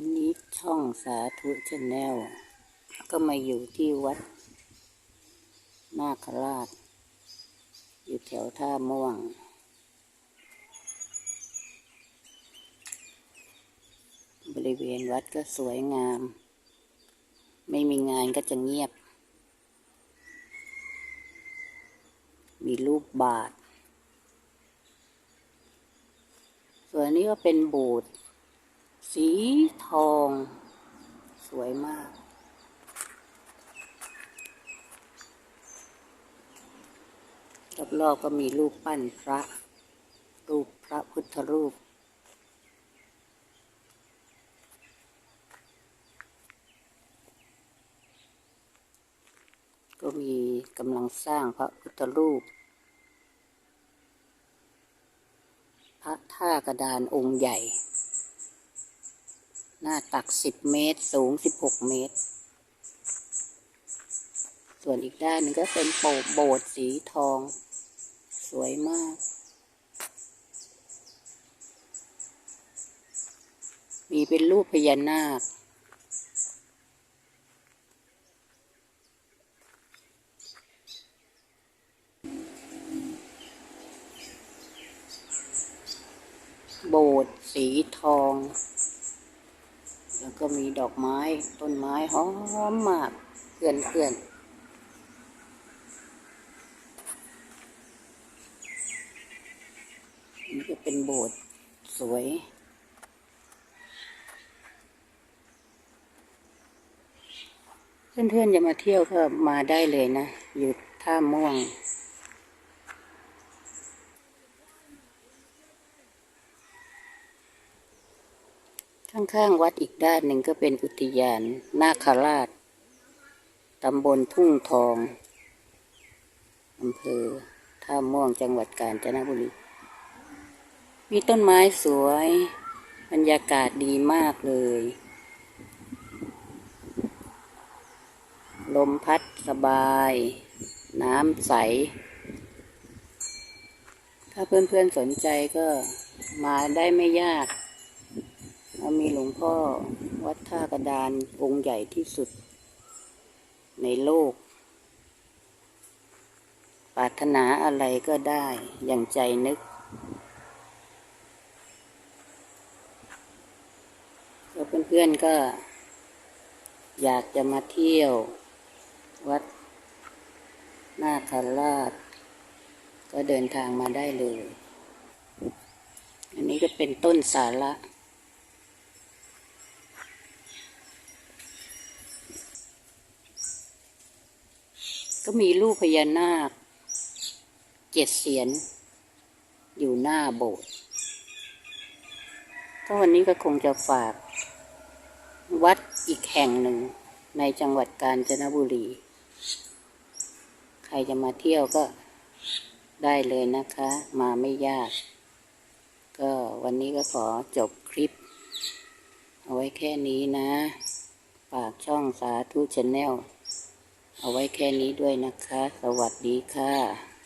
วันนี้ช่องสาธุชาแนลก็มาอยู่ที่วัด นาคราช อยู่แถวท่าม่วง บริเวณวัดก็สวยงาม ไม่มีงานก็จะเงียบ มีรูปบาท ส่วนนี้ก็เป็นโบสถ์ สีทอง สวยมาก รอบๆก็มีรูปปั้นพระ รูปพระพุทธรูปก็มีกำลังสร้างพระพุทธรูป พระท่ากระดานองค์ใหญ่ หน้าตักสิบเมตร สูงสิบหกเมตร ส่วนอีกด้านหนึงก็เป็นโปะโบสถ์สีทอง สวยมาก มีเป็นรูปพญานาคโบสถ์สีทอง แล้วก็มีดอกไม้ต้นไม้หอมมากเพื่อนเพื่อนนี่ก็เป็นโบสถ์สวยเพื่อนๆจะมาเที่ยวก็มาได้เลยนะ อยู่ท่าม่วง ข้างๆวัดอีกด้านหนึ่งก็เป็นอุทยาน นาคราช ตำบลทุ่งทอง อำเภอท่าม่วงจังหวัดกาญจนบุรี มีต้นไม้สวย บรรยากาศดีมากเลย ลมพัดสบาย น้ำใส ถ้าเพื่อนๆสนใจก็มาได้ไม่ยาก เรามีหลวงพ่อวัดท่ากระดานองค์ใหญ่ที่สุด ในโลก ปรารถนาอะไรก็ได้อย่างใจนึก แล้วเพื่อนๆก็ อยากจะมาเที่ยว วัดนาคาราช ก็เดินทางมาได้เลย อันนี้ก็เป็นต้นสาระ ก็มีรูปพญานาคเจ็ดเสียน อยู่หน้าโบสถ์ก็วันนี้ก็คงจะฝาก วัดอีกแห่งหนึ่งในจังหวัดกาญจนบุรี ใครจะมาเที่ยวก็ได้เลยนะคะ มาไม่ยาก ก็วันนี้ก็ขอจบคลิป เอาไว้แค่นี้นะ ฝากช่องสาธุชาแนล เอาไว้แค่นี้ด้วยนะคะ สวัสดีค่ะ